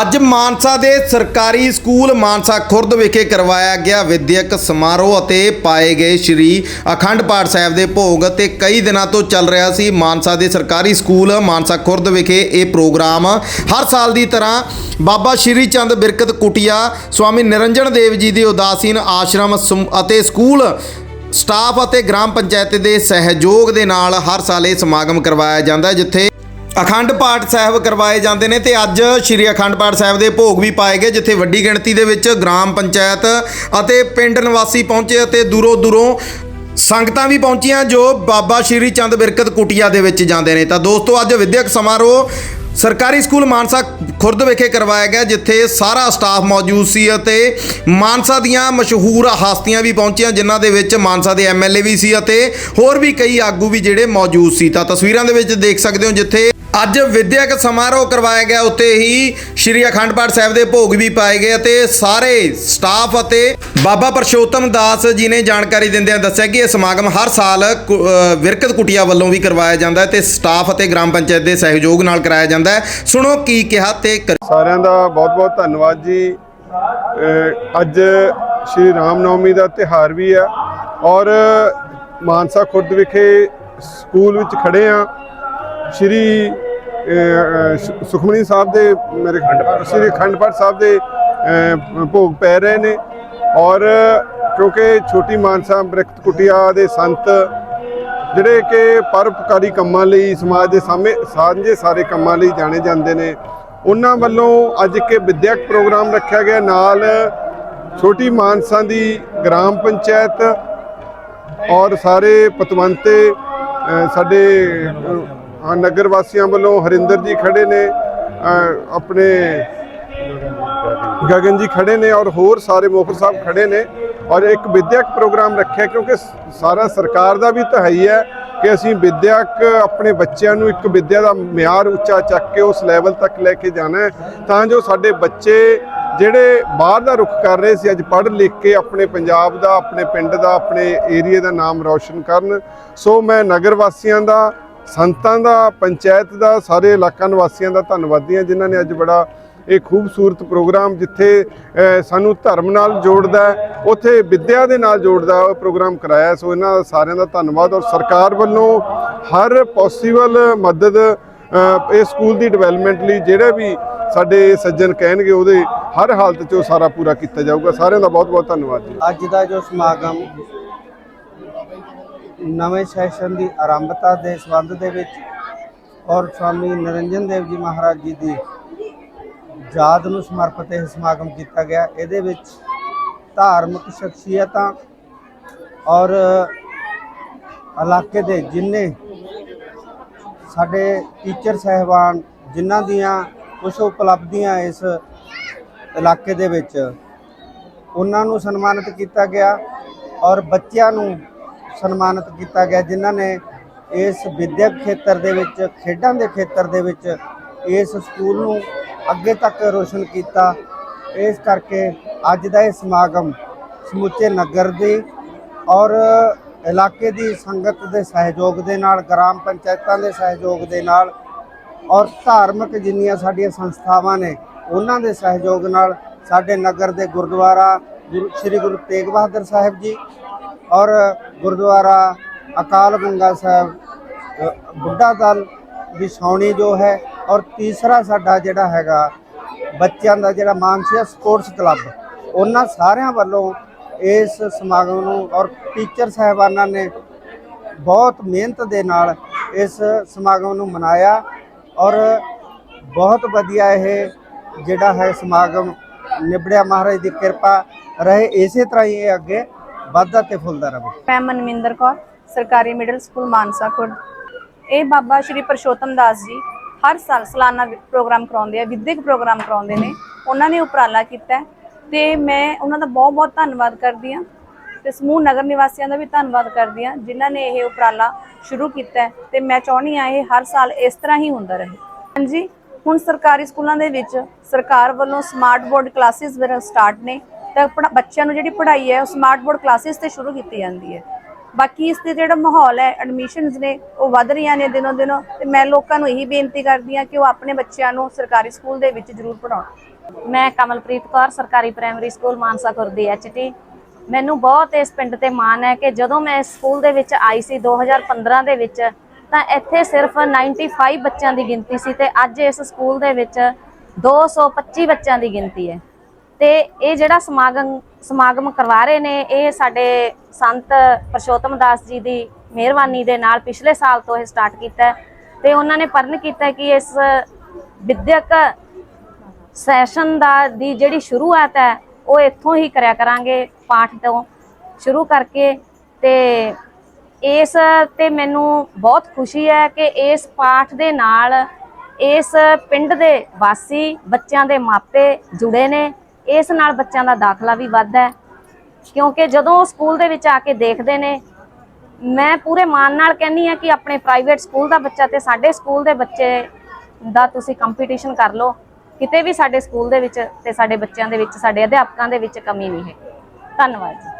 ਅੱਜ ਮਾਨਸਾ ਦੇ ਸਰਕਾਰੀ ਸਕੂਲ ਮਾਨਸਾ ਖੁਰਦ ਵਿਖੇ ਕਰਵਾਇਆ ਗਿਆ ਵਿਦਿਅਕ ਸਮਾਰੋਹ ਅਤੇ ਪਾਏ ਗਏ ਸ੍ਰੀ ਅਖੰਡ ਪਾਠ ਸਾਹਿਬ ਦੇ ਭੋਗ ਅਤੇ ਕਈ ਦਿਨਾਂ ਤੋਂ ਚੱਲ ਰਿਹਾ ਸੀ। ਮਾਨਸਾ ਦੇ ਸਰਕਾਰੀ ਸਕੂਲ ਮਾਨਸਾ ਖੁਰਦ ਵਿਖੇ ਇਹ ਪ੍ਰੋਗਰਾਮ ਹਰ ਸਾਲ ਦੀ ਤਰ੍ਹਾਂ ਬਾਬਾ ਸ਼੍ਰੀ ਚੰਦ ਬਿਰਕਤ ਕੁਟਿਆ, ਸਵਾਮੀ ਨਿਰੰਜਨ ਦੇਵ ਜੀ ਦੇ ਉਦਾਸੀਨ ਆਸ਼ਰਮ ਸਮ- ਅਤੇ ਸਕੂਲ ਸਟਾਫ ਅਤੇ ਗ੍ਰਾਮ ਪੰਚਾਇਤ ਦੇ ਸਹਿਯੋਗ ਦੇ ਨਾਲ ਹਰ ਸਾਲ ਇਹ ਸਮਾਗਮ ਕਰਵਾਇਆ ਜਾਂਦਾ ਜਿੱਥੇ ਅਖੰਡ ਪਾਠ ਸਾਹਿਬ ਕਰਵਾਏ ਜਾਂਦੇ ਨੇ ਤੇ ਅੱਜ ਸ੍ਰੀ ਅਖੰਡ ਪਾਠ ਸਾਹਿਬ ਦੇ ਭੋਗ ਵੀ ਪਾਏ ਗਏ, ਜਿੱਥੇ ਵੱਡੀ ਗਿਣਤੀ ਦੇ ਵਿੱਚ ਗ੍ਰਾਮ ਪੰਚਾਇਤ ਅਤੇ ਪਿੰਡ ਨਿਵਾਸੀ ਪਹੁੰਚੇ ਅਤੇ ਦੂਰੋਂ ਦੂਰੋਂ ਸੰਗਤਾਂ ਵੀ ਪਹੁੰਚੀਆਂ ਜੋ ਬਾਬਾ ਸ਼੍ਰੀ ਚੰਦ ਬਿਰਕਤ ਕੁਟਿਆ ਦੇ ਵਿੱਚ ਜਾਂਦੇ ਨੇ। ਤਾਂ ਦੋਸਤੋ, ਅੱਜ ਵਿਦਿਅਕ ਸਮਾਰੋਹ ਸਰਕਾਰੀ ਸਕੂਲ ਮਾਨਸਾ ਖੁਰਦ ਵਿਖੇ ਕਰਵਾਇਆ ਗਿਆ, ਜਿੱਥੇ ਸਾਰਾ ਸਟਾਫ ਮੌਜੂਦ ਸੀ ਅਤੇ ਮਾਨਸਾ ਦੀਆਂ ਮਸ਼ਹੂਰ ਹਸਤੀਆਂ ਵੀ ਪਹੁੰਚੀਆਂ, ਜਿਨ੍ਹਾਂ ਦੇ ਵਿੱਚ ਮਾਨਸਾ ਦੇ ਐਮਐਲਏ ਵੀ ਸੀ ਅਤੇ ਹੋਰ ਵੀ ਕਈ ਆਗੂ ਵੀ ਜਿਹੜੇ ਮੌਜੂਦ ਸੀ। ਤਾਂ ਤਸਵੀਰਾਂ ਦੇ ਵਿੱਚ ਦੇਖ ਸਕਦੇ ਹੋ, ਜਿੱਥੇ ਅੱਜ ਵਿਦਿਅਕ ਸਮਾਰੋਹ ਕਰਵਾਇਆ ਗਿਆ ਉੱਤੇ ਹੀ ਸ਼੍ਰੀ ਅਖੰਡ ਪਾਠ ਸਾਹਿਬ ਦੇ ਭੋਗ ਵੀ ਪਾਏ ਗਏ ਅਤੇ ਸਾਰੇ ਸਟਾਫ ਅਤੇ ਬਾਬਾ ਪਰਸ਼ੋਤਮ ਦਾਸ ਜੀ ਨੇ ਜਾਣਕਾਰੀ ਦਿੰਦਿਆਂ ਦੱਸਿਆ ਕਿ ਇਹ ਸਮਾਗਮ ਹਰ ਸਾਲ ਕੁ- ਵਿਰਕਤ ਕੁਟਿਆ ਵੱਲੋਂ ਵੀ ਕਰਵਾਇਆ ਜਾਂਦਾ ਹੈ ਤੇ ਸਟਾਫ ਅਤੇ ਗ੍ਰਾਮ ਪੰਚਾਇਤ ਦੇ ਸਹਿਯੋਗ ਨਾਲ ਕਰਾਇਆ ਜਾਂਦਾ ਹੈ। ਸੁਣੋ ਕੀ ਕਿਹਾ ਤੇ ਕਰ- ਸਾਰਿਆਂ ਦਾ ਬਹੁਤ-ਬਹੁਤ ਧੰਨਵਾਦ ਜੀ। ਅੱਜ ਸ਼੍ਰੀ ਰਾਮ ਨਵਮੀ ਦਾ ਤਿਹਾਰ ਵੀ ਹੈ ਔਰ ਮਾਨਸਾ ਖੁਰਦ ਵਿਖੇ ਸਕੂਲ ਵਿੱਚ ਖੜੇ ਆ। ਸ਼੍ਰੀ ਸੁਖਮਨੀ ਸਾਹਿਬ ਦੇ ਮੇਰੇ ਸ਼੍ਰੀ ਅਖੰਡ ਪਾਠ ਸਾਹਿਬ ਦੇ ਭੋਗ ਪੈ ਰਹੇ ਨੇ ਔਰ ਕਿਉਂਕਿ ਛੋਟੀ ਮਾਨਸਾ ਬ੍ਰਿਕਤ ਕੁਟਿਆ ਦੇ ਸੰਤ ਜਿਹੜੇ ਕਿ ਪਰਉਪਕਾਰੀ ਕੰਮਾਂ ਲਈ ਸਮਾਜ ਦੇ ਸਾਹਮਣੇ ਸਾਂਝੇ ਸਾਰੇ ਕੰਮਾਂ ਲਈ ਜਾਣੇ ਜਾਂਦੇ ਨੇ ਉਹਨਾਂ ਵੱਲੋਂ ਅੱਜ ਇੱਕ ਵਿਦਿਅਕ ਪ੍ਰੋਗਰਾਮ ਰੱਖਿਆ ਗਿਆ ਨਾਲ ਛੋਟੀ ਮਾਨਸਾ ਦੀ ਗ੍ਰਾਮ ਪੰਚਾਇਤ ਔਰ ਸਾਰੇ ਪਤਵੰਤੇ ਸਾਡੇ ਨਗਰ ਵਾਸੀਆਂ ਵੱਲੋਂ ਹਰਿੰਦਰ ਜੀ ਖੜੇ ਨੇ ਆਪਣੇ ਗਗਨ ਜੀ ਖੜੇ ਨੇ ਔਰ ਹੋਰ ਸਾਰੇ ਮੋਫਰ ਸਾਹਿਬ ਖੜੇ ਨੇ ਔਰ ਇੱਕ ਵਿਦਿਅਕ ਪ੍ਰੋਗਰਾਮ ਰੱਖਿਆ ਕਿਉਂਕਿ ਸਾਰਾ ਸਰਕਾਰ ਦਾ ਵੀ ਤਾਂ ਹੈ ਹੀ ਹੈ। ਕਿ ਅਸੀਂ ਵਿਦਿਅਕ ਆਪਣੇ ਬੱਚਿਆਂ ਨੂੰ ਇੱਕ ਵਿਦਿਆ ਦਾ ਮਿਆਰ ਉੱਚਾ ਚੱਕ ਕੇ ਉਸ ਲੈਵਲ ਤੱਕ ਲੈ ਕੇ ਜਾਣਾ ਹੈ, ਤਾਂ ਜੋ ਸਾਡੇ ਬੱਚੇ ਜਿਹੜੇ ਬਾਹਰ ਦਾ ਰੁਖ ਕਰ ਰਹੇ ਸੀ, ਅੱਜ ਪੜ੍ਹ ਲਿਖ ਕੇ ਆਪਣੇ ਪੰਜਾਬ ਦਾ, ਆਪਣੇ ਪਿੰਡ ਦਾ, ਆਪਣੇ ਏਰੀਆ ਦਾ ਨਾਮ ਰੌਸ਼ਨ ਕਰਨ। ਸੋ ਮੈਂ ਨਗਰ ਵਾਸੀਆਂ ਦਾ, ਸੰਤਾਂ ਦਾ, ਪੰਚਾਇਤ ਦਾ, ਸਾਰੇ ਇਲਾਕਾ ਨਿਵਾਸੀਆਂ ਦਾ ਧੰਨਵਾਦੀ ਹਾਂ, ਜਿਨ੍ਹਾਂ ਨੇ ਅੱਜ ਬੜਾ ਇਹ ਖੂਬਸੂਰਤ ਪ੍ਰੋਗਰਾਮ ਜਿੱਥੇ ਸਾਨੂੰ ਧਰਮ ਨਾਲ ਜੋੜਦਾ ਉੱਥੇ ਵਿੱਦਿਆ ਦੇ ਨਾਲ ਜੋੜਦਾ ਉਹ ਪ੍ਰੋਗਰਾਮ ਕਰਾਇਆ ਸੋ ਇਹਨਾਂ ਦਾ ਸਾਰਿਆਂ ਦਾ ਧੰਨਵਾਦ ਔਰ ਸਰਕਾਰ ਵੱਲੋਂ ਹਰ ਪੋਸੀਬਲ ਮਦਦ ਅਹ, ਇਸ ਸਕੂਲ ਦੀ ਡਿਵੈਲਪਮੈਂਟ ਲਈ ਜਿਹੜੇ ਵੀ ਸਾਡੇ ਸੱਜਣ ਕਹਿਣਗੇ ਉਹਦੇ ਹਰ ਹਾਲਤ 'ਚ ਉਹ ਸਾਰਾ ਪੂਰਾ ਕੀਤਾ ਜਾਊਗਾ। ਸਾਰਿਆਂ ਦਾ ਬਹੁਤ ਬਹੁਤ ਧੰਨਵਾਦ ਜੀ। ਅੱਜ ਦਾ ਜੋ ਸਮਾਗਮ ਨਵੇਂ ਸੈਸ਼ਨ ਦੀ ਆਰੰਭਤਾ ਦੇ ਸੰਬੰਧ ਦੇ ਵਿੱਚ ਔਰ ਸਵਾਮੀ ਨਰਿੰਜਨ ਦੇਵ ਜੀ ਮਹਾਰਾਜ ਜੀ ਦੀ ਯਾਦ ਨੂੰ ਸਮਰਪਿਤ ਇਹ ਸਮਾਗਮ ਕੀਤਾ ਗਿਆ। ਇਹਦੇ ਵਿੱਚ ਧਾਰਮਿਕ ਸ਼ਖਸੀਅਤਾਂ ਔਰ ਇਲਾਕੇ ਦੇ ਜਿੰਨੇ ਸਾਡੇ ਟੀਚਰ ਸਹਿਬਾਨ, ਜਿਨ੍ਹਾਂ ਦੀਆਂ ਕੁਝ ਉਪਲਬਧੀਆਂ ਇਸ ਇਲਾਕੇ ਦੇ ਵਿੱਚ, ਉਹਨਾਂ ਨੂੰ ਸਨਮਾਨਿਤ ਕੀਤਾ ਗਿਆ ਔਰ ਬੱਚਿਆਂ ਨੂੰ ਸਨਮਾਨਿਤ ਕੀਤਾ ਗਿਆ, ਜਿਨ੍ਹਾਂ ਨੇ ਇਸ ਵਿਦਿਅਕ ਖੇਤਰ ਦੇ ਵਿੱਚ, ਖੇਡਾਂ ਦੇ ਖੇਤਰ ਦੇ ਵਿੱਚ ਇਸ ਸਕੂਲ ਨੂੰ ਅੱਗੇ ਤੱਕ ਰੋਸ਼ਨ ਕੀਤਾ। ਇਸ ਕਰਕੇ ਅੱਜ ਦਾ ਇਹ ਸਮਾਗਮ ਸਮੁੱਚੇ ਨਗਰ ਦੀ ਔਰ ਇਲਾਕੇ ਦੀ ਸੰਗਤ ਦੇ ਸਹਿਯੋਗ ਦੇ ਨਾਲ, ਗ੍ਰਾਮ ਪੰਚਾਇਤਾਂ ਦੇ ਸਹਿਯੋਗ ਦੇ ਨਾਲ ਔਰ ਧਾਰਮਿਕ ਜਿੰਨੀਆਂ ਸਾਡੀਆਂ ਸੰਸਥਾਵਾਂ ਨੇ, ਉਹਨਾਂ ਦੇ ਸਹਿਯੋਗ ਨਾਲ ਸਾਡੇ ਨਗਰ ਦੇ ਗੁਰਦੁਆਰਾ ਗੁਰੂ ਸ੍ਰੀ ਗੁਰੂ ਤੇਗ ਬਹਾਦਰ ਸਾਹਿਬ ਜੀ ਔਰ ਗੁਰਦੁਆਰਾ ਅਕਾਲ ਗੰਗਾ ਸਾਹਿਬ ਬੁੱਢਾ ਦਲ ਦੀ ਛਾਉਣੀ ਜੋ ਹੈ ਔਰ ਤੀਸਰਾ ਸਾਡਾ ਜਿਹੜਾ ਹੈਗਾ ਬੱਚਿਆਂ ਦਾ ਜਿਹੜਾ ਮਾਨਸਿਕ ਸਪੋਰਟਸ ਕਲੱਬ, ਉਹਨਾਂ ਸਾਰਿਆਂ ਵੱਲੋਂ ਇਸ ਸਮਾਗਮ ਨੂੰ ਔਰ ਟੀਚਰ ਸਾਹਿਬਾਨਾਂ ਨੇ ਬਹੁਤ ਮਿਹਨਤ ਦੇ ਨਾਲ ਇਸ ਸਮਾਗਮ ਨੂੰ ਮਨਾਇਆ ਔਰ ਬਹੁਤ ਵਧੀਆ ਇਹ ਜਿਹੜਾ ਹੈ ਸਮਾਗਮ ਨਿਬੜਿਆ ਮਹਾਰਾਜ ਦੀ ਕਿਰਪਾ ਰਹੇ, ਇਸੇ ਤਰ੍ਹਾਂ ਹੀ ਇਹ ਅੱਗੇ ਵੱਧਦਾ ਤੇ ਫੁੱਲਦਾ ਰਹੇ। ਮੈਂ ਮਨਵਿੰਦਰ ਕੌਰ, ਸਰਕਾਰੀ ਮਿਡਲ ਸਕੂਲ ਮਾਨਸਾ ਖੁਰਦ। ਇਹ ਬਾਬਾ ਸ਼੍ਰੀ ਪਰਸ਼ੋਤਮ ਦਾਸ ਜੀ ਹਰ ਸਾਲ ਸਾਲਾਨਾ ਪ੍ਰੋਗਰਾਮ ਕਰਾਉਂਦੇ ਆ, ਵਿਦਿਅਕ ਪ੍ਰੋਗਰਾਮ ਕਰਾਉਂਦੇ ਨੇ। ਉਹਨਾਂ ਨੇ ਉਪਰਾਲਾ ਕੀਤਾ। ਹੈ ਤੇ ਮੈਂ ਉਹਨਾਂ ਦਾ ਬਹੁਤ ਬਹੁਤ ਧੰਨਵਾਦ ਕਰਦੀ ਹਾਂ। ਤੇ ਸਮੂਹ ਨਗਰ ਨਿਵਾਸੀਆਂ ਦਾ ਵੀ ਧੰਨਵਾਦ ਕਰਦੀ ਹਾਂ, ਜਿਨ੍ਹਾਂ ਨੇ ਇਹ ਉਪਰਾਲਾ ਸ਼ੁਰੂ ਕੀਤਾ ਹੈ। ਤੇ ਮੈਂ ਚਾਹੁੰਦੀ ਹਾਂ ਇਹ ਹਰ ਸਾਲ ਇਸ ਤਰ੍ਹਾਂ ਹੀ ਹੁੰਦਾ ਰਹੇ। ਹਾਂਜੀ, ਹੁਣ ਸਰਕਾਰੀ ਸਕੂਲਾਂ ਦੇ ਵਿੱਚ ਸਰਕਾਰ ਵੱਲੋਂ ਸਮਾਰਟ ਬੋਰਡ ਕਲਾਸਿਸ ਵਗੈਰਾ ਸਟਾਰਟ ਨੇ। ਤਾਂ ਪੜ੍ਹਾ- ਬੱਚਿਆਂ ਨੂੰ ਜਿਹੜੀ ਪੜ੍ਹਾਈ ਹੈ, ਉਹ ਸਮਾਰਟ ਬੋਰਡ ਕਲਾਸਿਸ ਤੇ ਸ਼ੁਰੂ ਕੀਤੀ ਜਾਂਦੀ ਹੈ। ਬਾਕੀ ਇਸ ਤੇ ਜਿਹੜਾ ਮਾਹੌਲ ਹੈ ਐਡਮਿਸ਼ਨਸ ਨੇ, ਉਹ ਵੱਧ ਰਹੀਆਂ ਨੇ ਦਿਨੋਂ ਦਿਨ ਤੇ ਮੈਂ ਲੋਕਾਂ ਨੂੰ ਇਹੀ ਬੇਨਤੀ ਕਰਦੀ ਹਾਂ ਕਿ ਉਹ ਆਪਣੇ ਬੱਚਿਆਂ ਨੂੰ ਸਰਕਾਰੀ ਸਕੂਲ ਦੇ ਵਿੱਚ ਜ਼ਰੂਰ ਪੜਾਉਣ ਮੈਂ ਕਮਲਪ੍ਰੀਤ ਕੌਰ, ਸਰਕਾਰੀ primary school Mansa Khurdi HT ਮੈਨੂੰ ਬਹੁਤ ਇਸ ਪਿੰਡ ਤੇ ਮਾਣ ਹੈ ਕਿ ਜਦੋਂ ਮੈਂ ਇਸ ਸਕੂਲ ਦੇ ਵਿੱਚ ਆਈ ਸੀ 2015 ਦੇ ਵਿੱਚ, ਤਾਂ ਇੱਥੇ ਸਿਰਫ 95 ਬੱਚਿਆਂ ਦੀ ਗਿਣਤੀ ਸੀ ਤੇ ਅੱਜ ਇਸ ਸਕੂਲ ਦੇ ਵਿੱਚ 225 ਬੱਚਿਆਂ ਦੀ ਗਿਣਤੀ ਹੈ। ਤੇ ਇਹ ਜਿਹੜਾ ਸਮਾਗਮ ਸਮਾਗਮ ਕਰਵਾ ਰਹੇ ਨੇ, ਇਹ ਸਾਡੇ ਸੰਤ ਪਰਸ਼ੋਤਮ ਦਾਸ ਜੀ ਦੀ ਮਿਹਰਬਾਨੀ ਦੇ ਨਾਲ ਪਿਛਲੇ ਸਾਲ ਤੋਂ ਇਹ ਸਟਾਰਟ ਕੀਤਾ ਹੈ। ਤੇ ਉਹਨਾਂ ਨੇ ਪਰਨ ਕੀਤਾ ਕਿ ਇਸ ਵਿਦਿਅਕ ਸੈਸ਼ਨ ਦਾ, ਦੀ ਜਿਹੜੀ ਸ਼ੁਰੂਆਤ ਹੈ, ਉਹ ਇੱਥੋਂ ਹੀ ਕਰਿਆ ਕਰਾਂਗੇ ਪਾਠ ਤੋਂ ਸ਼ੁਰੂ ਕਰਕੇ। ਤੇ ਇਸ ਤੇ ਮੈਨੂੰ ਬਹੁਤ ਖੁਸ਼ੀ ਹੈ ਕਿ ਇਸ ਪਾਠ ਦੇ ਨਾਲ ਇਸ ਪਿੰਡ ਦੇ ਵਾਸੀ, ਬੱਚਿਆਂ ਦੇ ਮਾਪੇ ਜੁੜੇ ਨੇ। ਇਸ ਨਾਲ ਬੱਚਿਆਂ ਦਾ ਦਾਖਲਾ ਵੀ ਵੱਧਦਾ ਹੈ। ਕਿਉਂਕਿ ਜਦੋਂ ਉਹ ਸਕੂਲ ਦੇ ਵਿੱਚ ਆ ਕੇ ਦੇਖਦੇ ਨੇ, ਮੈਂ ਪੂਰੇ ਮਾਣ ਨਾਲ ਕਹਿੰਨੀ ਆ ਕਿ ਆਪਣੇ ਪ੍ਰਾਈਵੇਟ ਸਕੂਲ ਦਾ ਬੱਚਾ ਤੇ ਸਾਡੇ ਸਕੂਲ ਦੇ ਬੱਚੇ ਦਾ ਤੁਸੀਂ ਕੰਪੀਟੀਸ਼ਨ ਕਰ ਲਓ। ਕਿਤੇ ਵੀ ਸਾਡੇ ਸਕੂਲ ਦੇ ਵਿੱਚ ਤੇ ਸਾਡੇ ਬੱਚਿਆਂ ਦੇ ਵਿੱਚ, ਸਾਡੇ ਅਧਿਆਪਕਾਂ ਦੇ ਵਿੱਚ ਕਮੀ ਨਹੀਂ ਹੈ। ਧੰਨਵਾਦ ਜੀ।